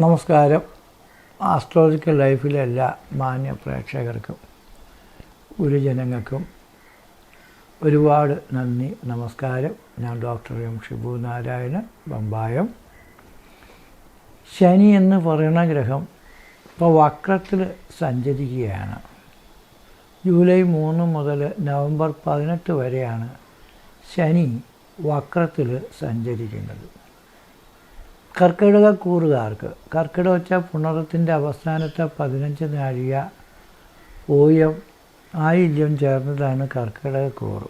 നമസ്കാരം. ആസ്ട്രോളജിക്കൽ ലൈഫിലെ എല്ലാ മാന്യ പ്രേക്ഷകർക്കും ഗുരുജനങ്ങൾക്കും ഒരുപാട് നന്ദി നമസ്കാരം. ഞാൻ ഡോക്ടർ എം ഷിബു നാരായണൻ ബമ്പായം ശനി എന്ന് പറയുന്ന ഗ്രഹം ഇപ്പോൾ വക്രത്തിൽ സഞ്ചരിക്കുകയാണ്. ജൂലൈ മൂന്ന് മുതൽ നവംബർ പതിനെട്ട് വരെയാണ് ശനി വക്രത്തിൽ സഞ്ചരിക്കുന്നത്. കർക്കിടക കൂറുകാർക്ക്. കർക്കിടക വെച്ച പുണറത്തിന്റെ അവസാനത്തെ പതിനഞ്ച് നാഴിക പൂയം ആയില്യം ചേർന്നതാണ് കർക്കിടക കൂറ്.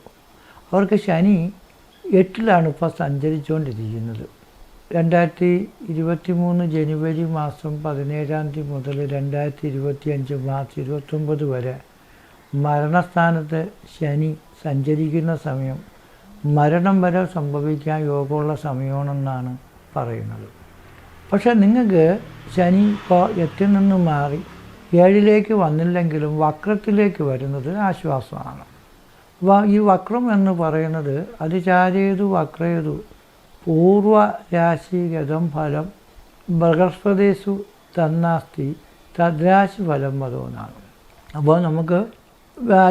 അവർക്ക് ശനി എട്ടിലാണ് ഇപ്പോൾ സഞ്ചരിച്ചുകൊണ്ടിരിക്കുന്നത്. രണ്ടായിരത്തി ഇരുപത്തി മൂന്ന് ജനുവരി മാസം പതിനേഴാം തീയതി മുതൽ രണ്ടായിരത്തി ഇരുപത്തി അഞ്ച് മാർച്ച് ഇരുപത്തൊമ്പത് വരെ മരണസ്ഥാനത്ത് ശനി സഞ്ചരിക്കുന്ന സമയം മരണം വരെ സംഭവിക്കാൻ യോഗമുള്ള സമയമാണെന്നാണ് പറയുന്നത്. പക്ഷേ നിങ്ങൾക്ക് ശനി ഇപ്പോൾ എട്ടിൽ നിന്ന് മാറി ഏഴിലേക്ക് വന്നില്ലെങ്കിലും വക്രത്തിലേക്ക് വരുന്നത് ആശ്വാസമാണ്. ഈ വക്രം എന്ന് പറയുന്നത് അതിചാരേതു വക്രേതു പൂർവ രാശിഗതം ഫലം ബൃഹസ്പതിസു തന്നാസ്തി തദ്രാശി ഫലം വധമെന്നാണ് അപ്പോൾ നമുക്ക്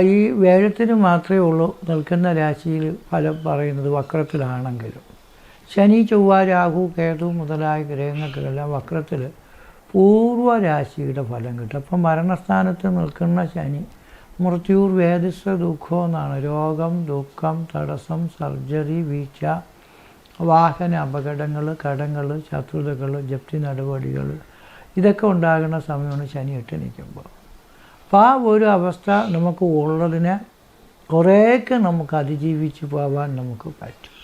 ഈ വേഴത്തിന് മാത്രമേ ഉള്ളൂ നിൽക്കുന്ന രാശിയിൽ ഫലം പറയുന്നത് വക്രത്തിലാണെങ്കിലും. ശനി ചൊവ്വ രാഹു കേതു മുതലായ ഗ്രഹങ്ങൾക്കെല്ലാം വക്രത്തിൽ പൂർവരാശിയുടെ ഫലം കിട്ടും. അപ്പം മരണസ്ഥാനത്ത് നിൽക്കുന്ന ശനി മൃത്യൂർ വേദിസ്വ ദുഃഖം എന്നാണ്. രോഗം ദുഃഖം തടസ്സം സർജറി വീഴ്ച വാഹന അപകടങ്ങൾ കടങ്ങൾ ശത്രുതകൾ ജപ്തി നടപടികൾ ഇതൊക്കെ ഉണ്ടാകുന്ന സമയമാണ് ശനി ഇട്ട് നിൽക്കുമ്പോൾ അപ്പോൾ ആ ഒരു അവസ്ഥ നമുക്ക് ഉള്ളതിനെ കുറേയൊക്കെ നമുക്ക് അതിജീവിച്ച് പോകാൻ നമുക്ക് പറ്റും.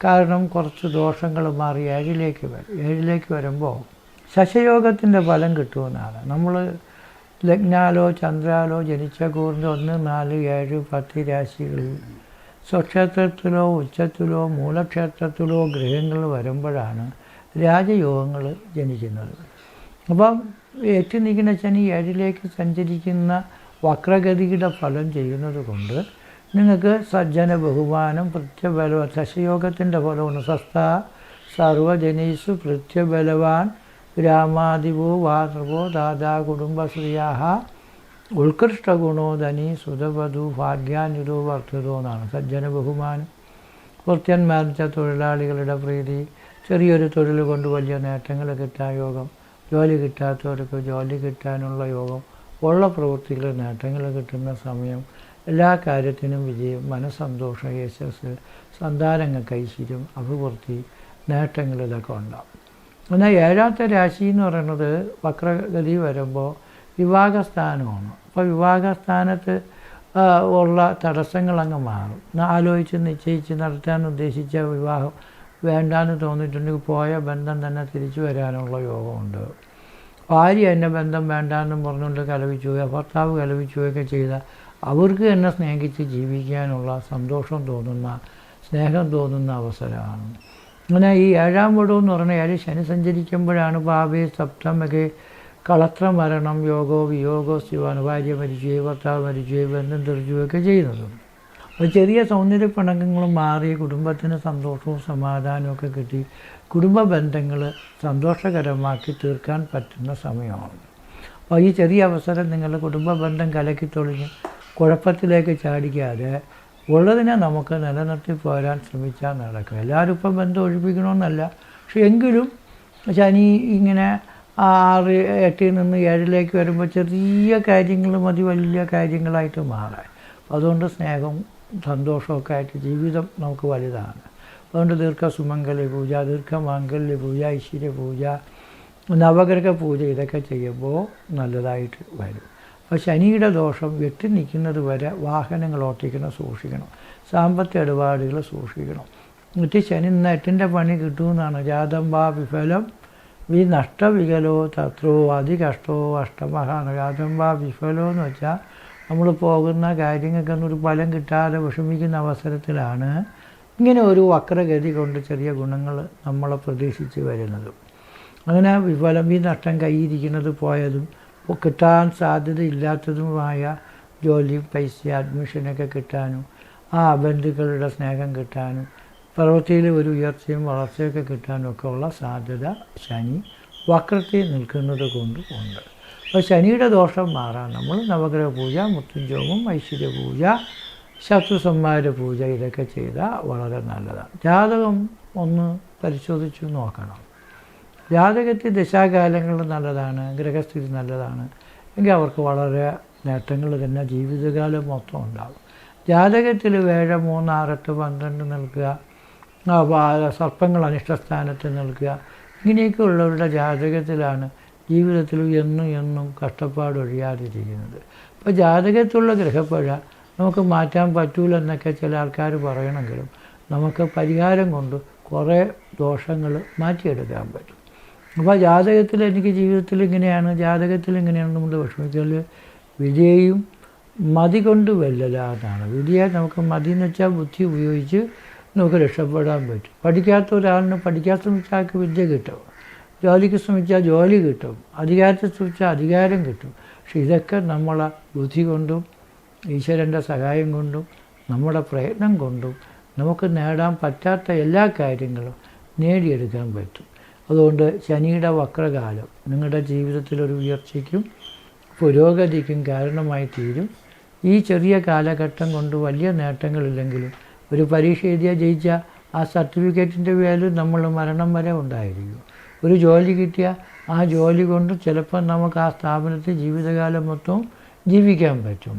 കാരണം കുറച്ച് ദോഷങ്ങൾ മാറി ഏഴിലേക്ക് വരും ഏഴിലേക്ക് വരുമ്പോൾ ശശയോഗത്തിന്റെ ഫലം കിട്ടുമെന്നാണ്. നമ്മൾ ലഗ്നാലോ ചന്ദ്രാലോ ജനിച്ച കൂറിന്റെ ഒന്ന് നാല് ഏഴ് പത്ത് രാശികളിൽ സ്വക്ഷേത്രത്തിലോ ഉച്ചത്തിലോ മൂലക്ഷേത്രത്തിലോ ഗ്രഹങ്ങൾ വരുമ്പോഴാണ് രാജയോഗങ്ങൾ ജനിക്കുന്നത്. അപ്പം ഏറ്റു നിൽക്കുന്ന ശനി ഏഴിലേക്ക് സഞ്ചരിക്കുന്ന വക്രഗതിയുടെ ഫലം ചെയ്യുന്നത് കൊണ്ട് നിങ്ങൾക്ക് സജ്ജന ബഹുമാനം പ്രത്യബലവ ദശയോഗത്തിന്റെ ഫലമാണ് സസ്ത സർവജനീസു പ്രത്യബലവാൻ ഗ്രാമാധിപോ വാതൃപോ ദാതാ കുടുംബശ്രീയാഹ ഉത്കൃഷ്ടഗുണോ ധനി സുതവധു ഭാഗ്യാനുതോ വർദ്ധിതോ എന്നാണ് സജ്ജന ബഹുമാനം. കൃത്യന്മാരിച്ച തൊഴിലാളികളുടെ പ്രീതി ചെറിയൊരു തൊഴിൽ കൊണ്ട് വലിയ നേട്ടങ്ങൾ കിട്ടാൻ യോഗം ജോലി കിട്ടാത്തവർക്ക് ജോലി കിട്ടാനുള്ള യോഗം ഉള്ള പ്രവൃത്തികൾ നേട്ടങ്ങൾ കിട്ടുന്ന സമയം എല്ലാ കാര്യത്തിനും വിജയം മനസ്സന്തോഷം യശസ് സന്താനങ്ങൾക്ക് ഐശ്വര്യം അഭിവൃദ്ധി നേട്ടങ്ങൾ ഇതൊക്കെ ഉണ്ടാവും. എന്നാൽ ഏഴാമത്തെ രാശി എന്ന് പറയുന്നത് വക്രഗതി വരുമ്പോൾ വിവാഹസ്ഥാനമാണ്. അപ്പോൾ വിവാഹസ്ഥാനത്ത് ഉള്ള തടസ്സങ്ങൾ അങ്ങ് മാറും. ആലോചിച്ച് നിശ്ചയിച്ച് നടത്താൻ ഉദ്ദേശിച്ച വിവാഹം വേണ്ടാന്ന് തോന്നിയിട്ടുണ്ടെങ്കിൽ പോയ ബന്ധം തന്നെ തിരിച്ചു വരാനുള്ള യോഗമുണ്ട്. ഭാര്യ എന്നെ ബന്ധം വേണ്ടാന്നും പറഞ്ഞുകൊണ്ട് കലവിച്ചു ഭർത്താവ് കലവിച്ചു പോവുകയൊക്കെ ചെയ്ത അവർക്ക് എന്നെ സ്നേഹിച്ച് ജീവിക്കാനുള്ള സന്തോഷം തോന്നുന്ന സ്നേഹം തോന്നുന്ന അവസരമാണ്. അങ്ങനെ ഈ ഏഴാം വീടം എന്ന് പറഞ്ഞാൽ ഏഴ് ശനി സഞ്ചരിക്കുമ്പോഴാണ് ഭാവി സപ്തമകെ കളത്ര മരണം യോഗോ വിയോഗോ ശിവാണ് ഭാര്യ മരിച്ചു ഭർത്താവ് മരിച്ചു ബന്ധം തെറിച്ചുമൊക്കെ ചെയ്യുന്നത്. അപ്പോൾ ചെറിയ സൗന്ദര്യ പിണക്കങ്ങളും മാറി കുടുംബത്തിന് സന്തോഷവും സമാധാനവും ഒക്കെ കിട്ടി. കുടുംബ ബന്ധങ്ങൾ സന്തോഷകരമാക്കി തീർക്കാൻ പറ്റുന്ന സമയമാണ്. അപ്പോൾ ഈ ചെറിയ അവസരം നിങ്ങളുടെ കുടുംബ ബന്ധം കലക്കി തൊളിഞ്ഞ് കുഴപ്പത്തിലേക്ക് ചാടിക്കാതെ ഉള്ളതിനെ നമുക്ക് നിലനിർത്തി പോരാൻ ശ്രമിച്ചാൽ നടക്കും. എല്ലാവരും ഇപ്പം ബന്ധം ഒഴിപ്പിക്കണമെന്നല്ല. പക്ഷെ എങ്കിലും ശനി ഇങ്ങനെ ആറ് എട്ടിൽ നിന്ന് ഏഴിലേക്ക് വരുമ്പോൾ ചെറിയ കാര്യങ്ങൾ മതി വലിയ കാര്യങ്ങളായിട്ട് മാറാൻ. അതുകൊണ്ട് സ്നേഹം സന്തോഷമൊക്കെ ആയിട്ട് ജീവിതം നമുക്ക് വലുതാണ്. അതുകൊണ്ട് ദീർഘ സുമംഗല്യ പൂജ ദീർഘമാംഗല്യ പൂജ ഐശ്വര്യ പൂജ നവഗ്രഹ പൂജ ഇതൊക്കെ ചെയ്യുമ്പോൾ നല്ലതായിട്ട് വരും. അപ്പോൾ ശനിയുടെ ദോഷം വെട്ടി നിൽക്കുന്നത് വരെ വാഹനങ്ങൾ ഓട്ടിക്കണം സൂക്ഷിക്കണം. സാമ്പത്തിക ഇടപാടുകൾ സൂക്ഷിക്കണം. എന്നിട്ട് ശനി ഇന്ന് എട്ടിന്റെ പണി കിട്ടുമെന്നാണ്. ജാതം വാ വിഫലം വി നഷ്ടവികലോ തത്രോ അതികഷ്ടോ അഷ്ടമഹാണ് ജാതം വാ വിഫലോ എന്ന് വെച്ചാൽ നമ്മൾ പോകുന്ന കാര്യങ്ങൾക്ക് ഒരു ഫലം കിട്ടാതെ വിഷമിക്കുന്ന അവസരത്തിലാണ് ഇങ്ങനെ ഒരു വക്രഗതി കൊണ്ട് ചെറിയ ഗുണങ്ങൾ നമ്മളെ പ്രതീക്ഷിച്ച് വരുന്നത്. അങ്ങനെ വിഫലം ഈ നഷ്ടം കൈയിരിക്കുന്നത് പോയതും കിട്ടാൻ സാധ്യതയില്ലാത്തതുമായ ജോലി പൈസ അഡ്മിഷനൊക്കെ കിട്ടാനും ആ ബന്ധുക്കളുടെ സ്നേഹം കിട്ടാനും പ്രവൃത്തിയിൽ ഒരു ഉയർച്ചയും വളർച്ചയൊക്കെ കിട്ടാനും ഒക്കെ ഉള്ള സാധ്യത ശനി വക്രത്തിൽ നിൽക്കുന്നത് കൊണ്ട് ഉണ്ട്. അപ്പോൾ ശനിയുടെ ദോഷം മാറാൻ നമ്മൾ നവഗ്രഹ പൂജ മൃത്യുഞ്ജോമം ഐശ്വര്യ പൂജ ശത്രുസന്മാരുടെ പൂജ ഇതൊക്കെ ചെയ്താൽ വളരെ നല്ലതാണ്. ജാതകം ഒന്ന് പരിശോധിച്ച് നോക്കണം. ജാതകത്തിൽ ദശാകാലങ്ങൾ നല്ലതാണ് ഗ്രഹസ്ഥിതി നല്ലതാണ്. എങ്കിൽ അവർക്ക് വളരെ നേട്ടങ്ങൾ തന്നെ ജീവിതകാലം മൊത്തം ഉണ്ടാകും ജാതകത്തിൽ വേഴ മൂന്ന് ആറെട്ട് പന്ത്രണ്ട് നിൽക്കുക സർപ്പങ്ങൾ അനിഷ്ടസ്ഥാനത്ത് നിൽക്കുക ഇങ്ങനെയൊക്കെ ഉള്ളവരുടെ ജാതകത്തിലാണ് ജീവിതത്തിൽ എന്നും എന്നും കഷ്ടപ്പാട് ഒഴിയാതിരിക്കുന്നത് അപ്പോൾ ജാതകത്തിലുള്ള ഗ്രഹപ്പഴ നമുക്ക് മാറ്റാൻ പറ്റൂലെന്നൊക്കെ ചില ആൾക്കാർ പറയണമെങ്കിലും നമുക്ക് പരിഹാരം കൊണ്ട് കുറേ ദോഷങ്ങൾ മാറ്റിയെടുക്കാൻ പറ്റും. അപ്പോൾ ജാതകത്തിൽ എനിക്ക് ജീവിതത്തിൽ ഇങ്ങനെയാണ് ജാതകത്തിൽ ഇങ്ങനെയാണ് നമ്മൾ വിഷമിക്കൽ വിജയും മതി കൊണ്ട് വല്ലതാണ് വിജയ നമുക്ക് മതി എന്ന് വെച്ചാൽ ബുദ്ധി ഉപയോഗിച്ച് നമുക്ക് രക്ഷപ്പെടാൻ പറ്റും. പഠിക്കാത്ത ഒരാളിന് പഠിക്കാൻ ശ്രമിച്ചാൽ വിദ്യ കിട്ടും. ജോലിക്ക് ശ്രമിച്ചാൽ ജോലി കിട്ടും. അധികാരത്തെ ശ്രമിച്ചാൽ അധികാരം കിട്ടും. പക്ഷെ ഇതൊക്കെ നമ്മളെ ബുദ്ധി കൊണ്ടും ഈശ്വരന്റെ സഹായം കൊണ്ടും നമ്മുടെ പ്രയത്നം കൊണ്ടും നമുക്ക് നേടാൻ പറ്റാത്ത എല്ലാ കാര്യങ്ങളും നേടിയെടുക്കാൻ പറ്റും. അതുകൊണ്ട് ശനിയുടെ വക്രകാലം നിങ്ങളുടെ ജീവിതത്തിലൊരു ഉയർച്ചയ്ക്കും പുരോഗതിക്കും കാരണമായി തീരും. ഈ ചെറിയ കാലഘട്ടം കൊണ്ട് വലിയ നേട്ടങ്ങളില്ലെങ്കിലും ഒരു പരീക്ഷ എഴുതിയാൽ ജയിച്ച ആ സർട്ടിഫിക്കറ്റിന്റെ വാല്യൂ നമ്മൾ മരണം വരെ ഉണ്ടായിരിക്കും. ഒരു ജോലി കിട്ടിയ ആ ജോലി കൊണ്ട് ചിലപ്പോൾ നമുക്ക് ആ സ്ഥാപനത്തിൽ ജീവിതകാലം മൊത്തം ജീവിക്കാൻ പറ്റും.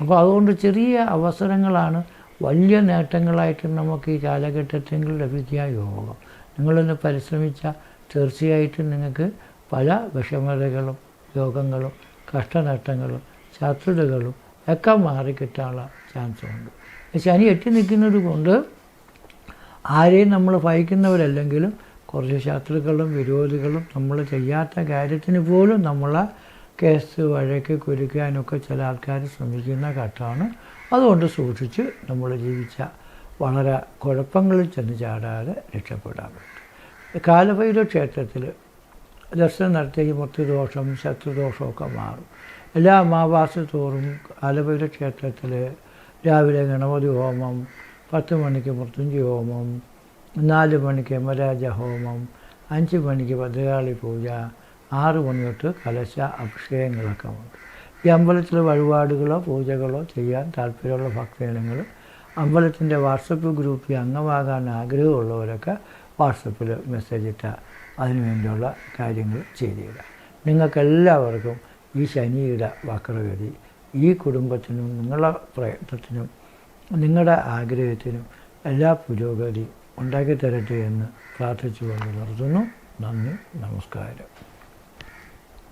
അപ്പോൾ അതുകൊണ്ട് ചെറിയ അവസരങ്ങളാണ് വലിയ നേട്ടങ്ങളായിട്ട് നമുക്ക് ഈ കാലഘട്ടത്തിൽ ലഭിക്കുക യോഗം നിങ്ങളൊന്ന് പരിശ്രമിച്ചാൽ തീർച്ചയായിട്ടും നിങ്ങൾക്ക് പല വിഷമതകളും രോഗങ്ങളും കഷ്ടനഷ്ടങ്ങളും ശത്രുതകളും ഒക്കെ മാറിക്കിട്ടാനുള്ള ചാൻസ് ഉണ്ട്. ശനി എട്ടി നിൽക്കുന്നത് കൊണ്ട് ആരെയും നമ്മൾ ഭയക്കുന്നവരല്ലെങ്കിലും കുറച്ച് ശത്രുക്കളും വിരോധികളും നമ്മൾ ചെയ്യാത്ത കാര്യത്തിന് പോലും നമ്മളെ കേസ് വഴക്ക് കുരുക്കാനൊക്കെ ചില ആൾക്കാർ ശ്രമിക്കുന്ന ഘട്ടമാണ്. അതുകൊണ്ട് സൂക്ഷിച്ച് നമ്മൾ ജീവിച്ച വളരെ കുഴപ്പങ്ങളിൽ ചെന്ന് ചാടാതെ രക്ഷപ്പെടാൻ പറ്റും. കാലഭൈരവ ക്ഷേത്രത്തിൽ ദർശനം നടത്തിയ മൃത്യുദോഷം ശത്രുദോഷമൊക്കെ മാറും. എല്ലാ അമാവാസ തോറും കാലഭൈരവ ക്ഷേത്രത്തിൽ രാവിലെ ഗണപതി ഹോമം പത്ത് മണിക്ക് മൃത്യുഞ്ചി ഹോമം നാല് മണിക്ക് യമരാജ ഹോമം അഞ്ച് മണിക്ക് ഭദ്രകാളി പൂജ ആറ് മണി തൊട്ട് കലശ അഭിഷേകങ്ങളൊക്കെ ഉണ്ട്. ഈ അമ്പലത്തിൽ വഴിപാടുകളോ പൂജകളോ ചെയ്യാൻ താല്പര്യമുള്ള ഭക്തജനങ്ങൾ അമ്പലത്തിന്റെ വാട്സപ്പ് ഗ്രൂപ്പിൽ അംഗമാകാൻ ആഗ്രഹമുള്ളവരൊക്കെ വാട്സപ്പിൽ മെസ്സേജ് ഇട്ടാൽ അതിനുവേണ്ടിയുള്ള കാര്യങ്ങൾ ചെയ്തു തരാം നിങ്ങൾക്കെല്ലാവർക്കും ഈ ശനിയുടെ വക്രഗതി ഈ കുടുംബത്തിനും നിങ്ങളുടെ പ്രയത്നത്തിനും നിങ്ങളുടെ ആഗ്രഹത്തിനും എല്ലാ പുരോഗതി ഉണ്ടാക്കി തരട്ടെ എന്ന് പ്രാർത്ഥിച്ചുകൊണ്ട് നിർത്തുന്നു. നന്ദി നമസ്കാരം.